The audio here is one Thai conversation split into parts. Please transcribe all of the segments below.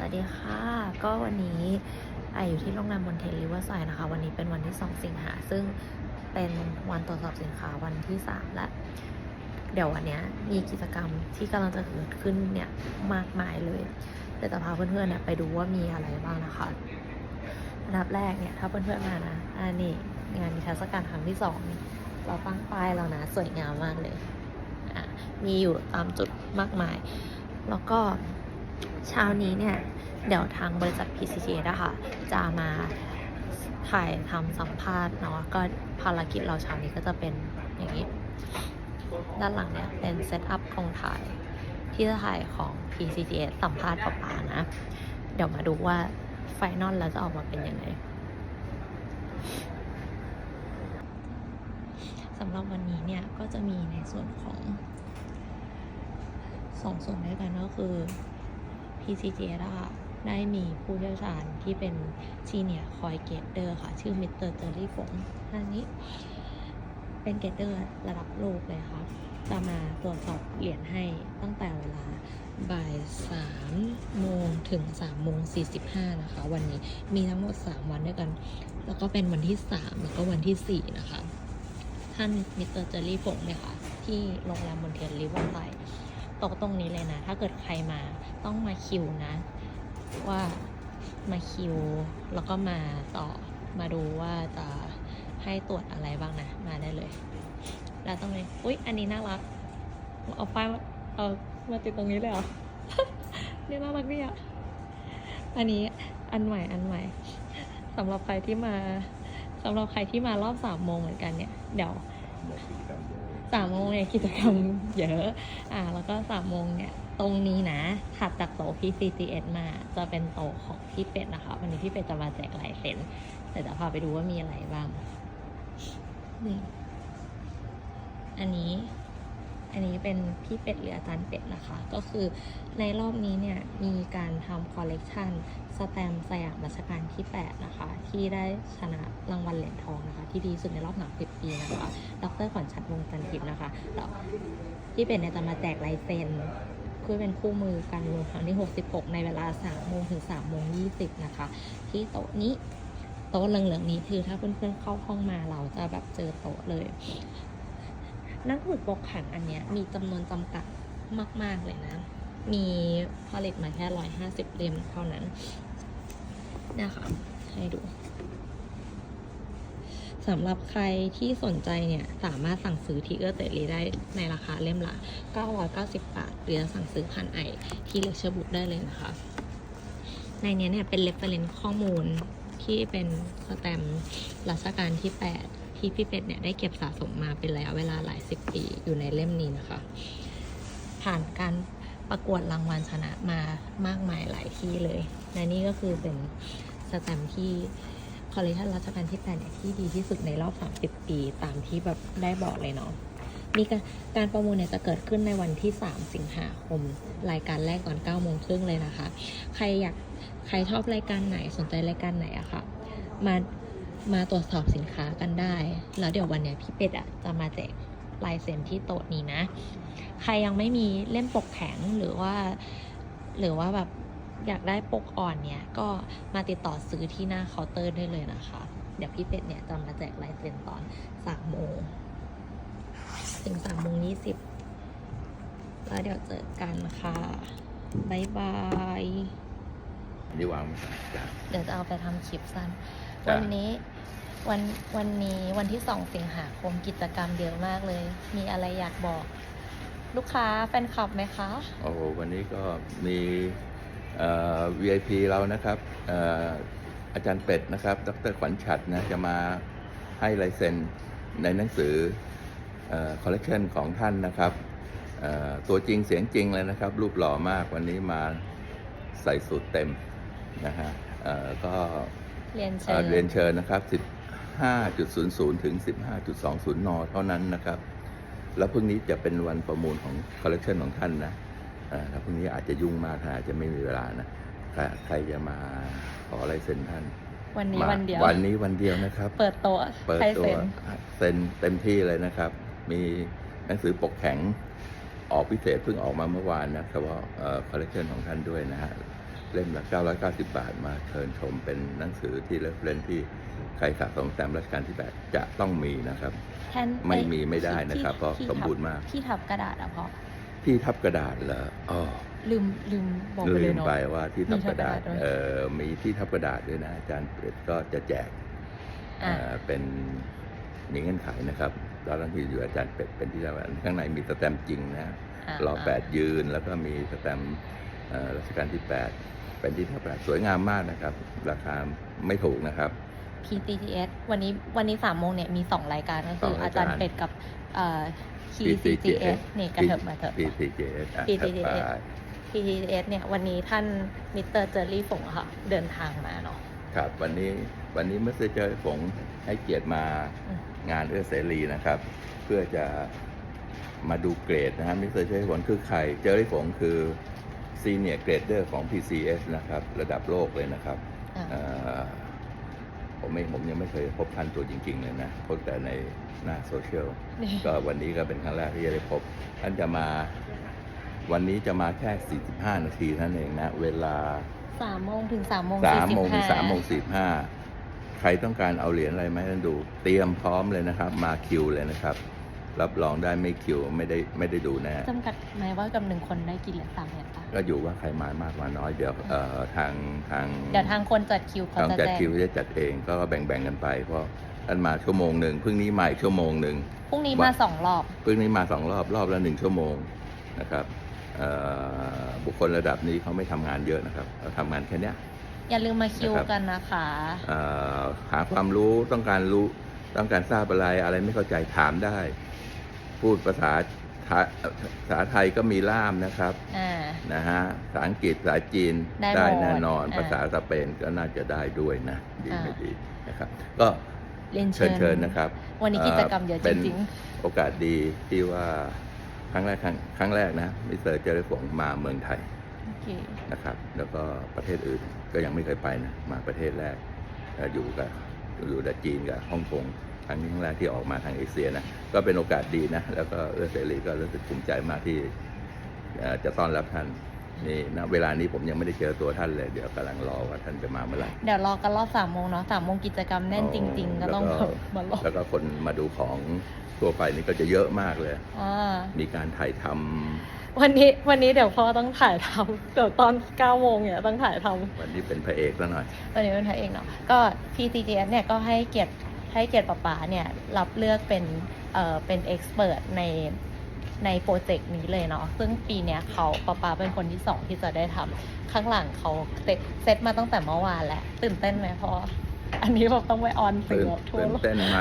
วัสดีค่ะ ก็วันนี้ไออยู่ที่โรงแรมมอนเทนริเวอร์ไซด์นะคะ วันนี้เป็นวันที่ 2 สิงหา ซึ่งเป็นวันตรวจสอบสินค้าวันที่ 3 และ เดี๋ยววันนี้มีกิจกรรมที่กำลังจะเกิดขึ้นเนี่ยมากมายเลยเดี๋ยวจะพาเพื่อนๆเนี่ยไปดูว่ามีอะไรบ้างนะคะอันดับแรกเนี่ยถ้าเพื่อนๆมานะอันนี้งานนิทรรศการครั้งที่สองนี่เราตั้งป้ายแล้วนะสวยงามมากเลย มีอยู่ตามจุดมากมาย แล้วก็ เช้านี้เนี่ย เดี๋ยวทางบริษัท PCT นะคะจะมาถ่ายทำสัมภาษณ์เนาะก็ภารกิจเราเช้านี้ก็จะเป็นอย่างนี้ ด้านหลังเนี่ยเป็นเซตอัพกองถ่าย ที่จะถ่ายของ PCT สัมภาษณ์ปปานะ เดี๋ยวมาดูว่าไฟนอลแล้วจะออกมาเป็นยังไงสำหรับวันนี้เนี่ยก็จะมีในส่วนของสองส่วนด้วยกันก็คือ PCG อะได้มีผู้เชี่ยวชาญที่เป็นซีเนียคอยเกตเดอร์ค่ะ ชื่อมิสเตอร์เจอรี่ฟงท่านนี้ เป็นเกตเดอร์ระดับโลกเลยค่ะ จะมาตรวจสอบเหรียญให้ตั้งแต่เวลาบ่ายสามโมงถึงสามโมงสี่สิบห้านะคะ วันนี้มีทั้งหมดสามวันด้วยกัน แล้วก็เป็นวันที่สามแล้วก็วันที่สี่นะคะ ท่านมิสเตอร์เจอรี่ฟงเนี่ยค่ะ ที่โรงแรมบนเทียนริเวอร์ไซด์ โต๊ะตรงนี้เลยนะ ถ้าเกิดใครมาต้องมาคิวนะ ว่ามาคิวแล้วก็มาต่อมาดูว่าจะให้ตรวจอะไรบ้างนะ มาได้เลย แล้วตรงนี้อุ๊ย อันนี้น่ารัก เอาป้ายมาเอามาติดตรงนี้เลยเหรอนี่น่ารักดีอะอันนี้อันใหม่อันใหม่สำหรับใครที่มาสำหรับใครที่มารอบสามโมงเหมือนกันเนี่ย เดี๋ยว สามโมงเนี่ยกิจกรรมเยอะ อ่า แล้วก็สามโมงเนี่ย ตรงนี้นะ ถัดจากโต๊ะพี่ CCS มา จะเป็นโต๊ะของพี่เป็ดนะคะ วันนี้พี่เป็ดจะมาแจกลายเซ็นแต่จะพาไปดูว่ามีอะไรบ้าง นี่ อันนี้ อันนี้เป็นพี่เป็ดหรืออาจารย์เป็ดนะคะ ก็คือในรอบนี้เนี่ยมีการทำคอลเลกชันสแตมสยามรัชกาลที่ 8 นะคะ ที่ได้ชนะรางวัลเหรียญทองนะคะ ที่ดีสุดในรอบ30ปีนะคะ ดรขวัญชัดวงจันทิพย์นะคะแล้วพี่เป็ดเนี่ยจะมาแจกลายเซ็นเพื่อเป็นคู่มือการลงครั้งที่ 66 ในเวลา3โมงถึง3โมง20 นะคะ ที่โต๊ะนี้โต๊ะเหลืองๆนี้คือถ้าเพื่อนๆเข้าห้องมาเราจะแบบเจอโต๊ะเลย นังสือปกแข็งอันเนี้ยมีจำนวนจำกัดมาก ๆ เลยนะ มีผลิตมาแค่ร้อยห้าสิบเล่มเท่านั้นนะคะให้ดูสำหรับใครที่สนใจเนี่ย สามารถสั่งซื้อที่เอื้อเตลีได้ในราคาเล่มละ 990 บาท หรือสั่งซื้อผ่านไอที่เลเชอร์บุ๊กได้เลยนะคะ ในนี้เนี่ยเป็นเรฟเฟรนซ์ข้อมูลที่เป็นสแตมป์รัชกาลที่ 8 ที่พี่เป็ดเนี่ยได้เก็บสะสมมาเป็นระยะเวลาหลายสิบปีอยู่ในเล่มนี้นะคะ ผ่านการประกวดรางวัลชนะมามากมายหลายที่เลยและนี่ก็คือเป็นสแตมที่คอลเลคชันรัชกาลที่8เนี่ยที่ดีที่สุดในรอบ 30 ปี ตามที่แบบได้บอกเลยเนาะมีการการประมูลเนี่ยจะเกิดขึ้นในวันที่ 3 สิงหาคม รายการแรกตอน9โมงครึ่งเลยนะคะ ใครอยากใครชอบรายการไหนสนใจรายการไหนอะค่ะ มา มาตรวจสอบสินค้ากันได้ แล้วเดี๋ยววันเนี้ยพี่เป็ดอะจะมาแจกลายเซ็นที่โต๊ะนี้นะ ใครยังไม่มีเล่มปกแข็งหรือว่า หรือว่าแบบอยากได้ปกอ่อนเนี่ย ก็มาติดต่อซื้อที่หน้าเคาน์เตอร์ได้เลยนะคะ เดี๋ยวพี่เป็ดเนี่ยจะมาแจกลายเซ็นตอนสามโมงถึงสามโมงยี่สิบแล้วเดี๋ยวเจอกันค่ะบายบายอันนี้วางไว้ก่อนจ้ะเดี๋ยวจะเอาไปทำคลิปสั้น จ้ะ วันนี้วันวันนี้วันที่สองสิงหาคมกิจกรรมเยอะมากเลย มีอะไรอยากบอก ลูกค้าแฟนคลับไหมคะ โอ้โหวันนี้ก็มีเอ่อ VIP เรานะครับเอ่ออาจารย์เป็ดนะครับ ดรขวัญฉัดนะจะมาให้ลายเซ็นในหนังสือคอลเลกชันของท่านนะครับเอ่อตัวจริงเสียงจริงเลยนะครับ รูปหล่อมากวันนี้มาใส่สูตรเต็มนะฮะเอ่อก็ เรียนเชิเอ่อญเรียนเชิญนะครับ 15.00 ถึง 15.20 น เท่านั้นนะครับ แล้วพรุ่งนี้จะเป็นวันประมูลของคอลเลกชันของท่านนะเอ่อถ้าพรุ่งนี้อาจจะยุ่งมากท่านอาจจะไม่มีเวลานะใครใครจะมาขอลายเซ็นท่าน วันนี้มาวันเดียว วันนี้วันเดียวนะครับ เปิดโต๊ะเปิดให้ตัวเซ็นเซ็นเต็มที่เลยนะครับ มีหนังสือปกแข็งออกพิเศษเพิ่งออกมาเมื่อวานนะเฉพาะคอลเลกชันของท่านด้วยนะฮะ เล่มละ990 บาท มาเชิญชมเป็นหนังสือที่เล่มเล่นที่ใครสะสมสแตมป์รัชกาลที่ 8 จะต้องมีนะครับแทนไม่เอ้ยมีไม่ได้นะครับที่เพราะที่สมบูรณ์มาก ที่ทับกระดาษอะพอที่ทับกระดาษเหรออ๋อลืมลืมบอกไปเลลืยมเนาะ ไปว่าที่ทับกระดาษมีทับกระดาษด้วย เออมีที่ทับกระดาษด้วยนะอาจารย์เป็ดก็จะแจก อ่า เอ่อเป็นมีเงื่อนไขนะครับตอนนั้นที่อยู่อาจารย์เป็ดเป็นที่ทับกระดาษข้างในมีสแตมป์จริงนะะรอแปดยืนแล้วก็มีสแตมป์เอ่อรัชกาลที่แปด เป็นที่ทับกระดาษสวยงามมากนะครับ ราคาไม่ถูกนะครับ PTTS วันนี้วันนี้สามโมงเนี่ยมีสองรายการก็คือสองรายการ อาจารย์เป็ดกับเอ่อ PCGS นี่กระเถิบมาเถอะ PCGS อะ PCGS ถัดไป PTTS เนี่ยวันนี้ท่านมิสเตอร์เจอรี่ฝงอะค่ะเดินทางมาเนาะ ครับวันนี้วันนี้เมื่อเจอฝงให้เกียรติมาอืม งานเอื้อเสรีนะครับ เพื่อจะมาดูเกรดนะฮะมิสเตอร์เจอรี่ฝงคือใครเจอรี่ฝงคือ ซีเนียร์เกรดเดอร์ของ PCS นะครับ ระดับโลกเลยนะครับอะเอ่อผมไม่ผมยังไม่เคยพบท่านตัวจริง ๆ เลยนะพบแต่ในหน้าโซเชียลนี่ก็วันนี้ก็เป็นครั้งแรกที่จะได้พบ ท่านจะมาวันนี้จะมาแค่ 45 นาทีเท่านั้นเองนะ เวลาสามโมงถึงสามโมง3โมงถึง45 3โมง45 ใครต้องการเอาเหรียญอะไรมาให้ท่านดู เตรียมพร้อมเลยนะครับ มาคิวเลยนะครับ รับรองได้ไม่คิวไม่ได้ไม่ได้ดูแน่จำกัดไหมว่ากับหนึ่งคนได้กี่เหรียญสามเหรียญปะก็อยู่ว่าใครมามากมาน้อยเดี๋ยวเอ่อทางทางเดี๋ยวทางคนจัดคิวเขาทางจะจัดแจ้งคิวจะจัดเองก็แบ่งๆกันไป เพราะท่านมาชั่วโมงหนึ่งเพิ่งนี้มาอีกชั่วโมงหนึ่ง พรุ่งนี้วัมานสองรอบ เพิ่งนี้มาสองรอบรอบละหนึ่งชั่วโมงนะครับเอ่อบุคคลระดับนี้เขาไม่ทำงานเยอะนะครับเขาทำงานแค่เนี้ย อย่าลืมมาคิวนะครับ กันนะคะ เอ่อหาความรู้ต้องการรู้ต้องการทราบอะไรอะไรไม่เข้าใจถามได้ พูดภาษาไทยภาษาไทยก็มีล่ามนะครับอ่านะฮะภาษาอังกฤษภาษาจีนได้หมดแน่นอนอ่าภาษาสเปนก็น่าจะได้ด้วยนะ ดีอ่าไม่ดีนะครับ ก็เรียนเชิเชิญญเชิญนะครับ วันนี้กิจกรรมเยอะจเป็นริงโอกาสดีที่ว่าครั้งแรกครั้งครั้งแรกนะมิสเตอร์เจอร์ฟงมาเมืองไทยๆโอเคนะครับ แล้วก็ประเทศอื่นก็ยังไม่เคยไปนะมาประเทศแรกเอ่ออยู่กับอยู่กับจีนกับฮ่องกงค รั้งนี้ครั้งแรกที่ออกมาทางเอเชียนะก็เป็นโอกาสดีนะแล้วก็เออเสรีก็รู้สึกภูมิใจมากที่เอ่อจะต้อนรับท่านนี่นะเวลานี้ผมยังไม่ได้เจอตัวท่านเลย เดี๋ยวกำลังรอว่าท่านจะมาเมื่อไหร่เดี๋ยวรอกันรอบสามโมงเนาะสามโมงกิจกรรมแน่นจริง ๆ ก็ต้องแล้วก็มารอแล้วก็คนมาดูของทั่วไปนี่ก็จะเยอะมากเลยอ่ามีการถ่ายทำวันนี้วันนี้เดี๋ยวพ่อต้องถ่ายทำเดี๋ยวตอนเก้าโมงเนี่ยต้องถ่ายทำวันนี้เป็นพระเอกแล้วหน่อยตอนนี้เป็นพระเอกเนาะก็ PCGS เนี่ยก็ให้เกียรติ ให้เกียรติป๊าป๋าเนี่ยรับเลือกเป็นเอ่อเป็นเอ็กซ์เพรสในในโปรเจกต์นี้เลยเนาะซึ่งปีเนี้ยเขาป๊าป๋าเป็นคนที่สองที่จะได้ทำข้างหลังเขาเซตเซตมาตั้งแต่เมื่อวานแล้วตื่นเต้นไหมพ่ออันนี้แบบต้องไปออนสื่ตื่อนทั่วตื่นโลกเต้นไหม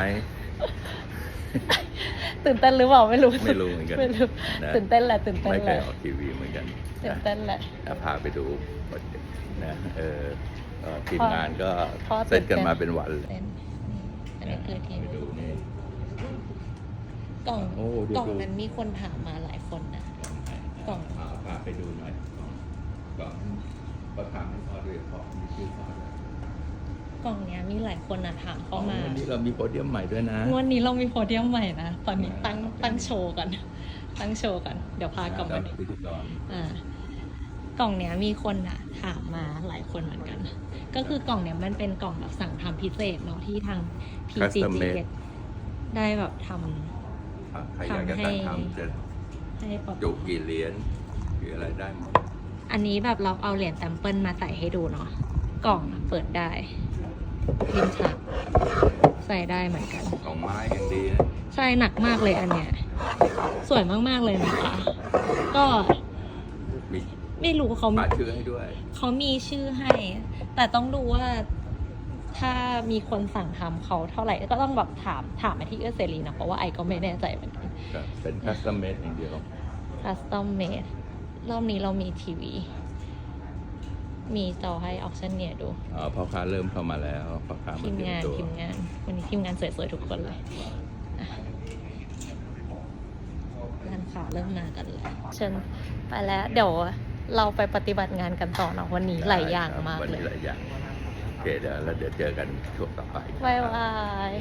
ตื่นเต้นหรือเปล่าไม่รู้ไม่รู้เหมือนกันไม่รู้นะตื่นเต้นแหละตื่นเต้นไม่แหเคยละออกทีวีเหมือนกันตื่นนะเต้นแหละอะพาไปดูโปรเจกต์นะเออเอ่อทีมพ่องานก็พ่อเซตกันตื่นเต้นมาเป็นวันเลย เต้นนี่อันนี้คือทีมไปดูนี่กล่องโอ้ดูกล่องดู นั้นมีคนถามมาหลายคนนะ กล่องพาพาไปดูหน่อยกล่องก็ทำให้พ่อด้วยพ่อมีชื่อพ่อด้วยกล่องเนี้ยมีหลายคนอะถามเข้ามา วันนี้เรามีโพเดียมใหม่ด้วยนะวันนี้เรามีโพเดียมใหม่นะ ตอนนี้อ่าตั้งตั้งโชว์กัน ตั้งโชว์กัน เดี๋ยวพากล่องมาดูพิธีกรอ่า กล่องเนี้ยมีคนอะถามมาหลายคนเหมือนกัน ก็คือกล่องเนี้ยมันเป็นกล่องแบบสั่งทำพิเศษเนาะที่ทาง PCG ได้แบบทำใครอยากจะทำให้ตั้งทำจะให้ปรับจุกี่เหรียญหรืออะไรได้หมดอันนี้แบบเราเอาเหรียญแซมเปิลมาใส่ให้ดูเนาะกล่องอะเปิดได้ลิ้นชักใส่ได้เหมือนกันของไม้อย่างดีนะ ใช่หนักมากเลยอันเนี้ยสวยมากๆเลยนะคะ ก็มี ไม่รู้เขาปาชื่อให้ด้วย เขามีชื่อให้ แต่ต้องดูว่าถ้ามีคนสั่งทำเขาเท่าไหร่ก็ต้องแบบถามถามมาที่เอื้อเสรีนะเพราะว่าไอก็ไม่แน่ใจเหมือนกันครับเป็นคัสตอมเมดอย่างเดียว custom made รอบนี้เรามีทีวี มีจอให้ออกชันเนียดูอ๋อพ่อค้าเริ่มเข้ามาแล้วพ่อค้ามาทีมเตรียมงานตัวทีมงาน วันนี้ทีมงานสวยๆทุกคนเลยอะร้านค้าเริ่มมากันเลยเชิญไปแล้วเดี๋ยว เราไปปฏิบัติงานกันต่อเนาะวันนี้หลายอย่างครับมากวันเลนี้ยหลายอย่างโอเคเดี๋ยวแล้วเดี๋ยวเจอกันช่วงต่อไปบายบาย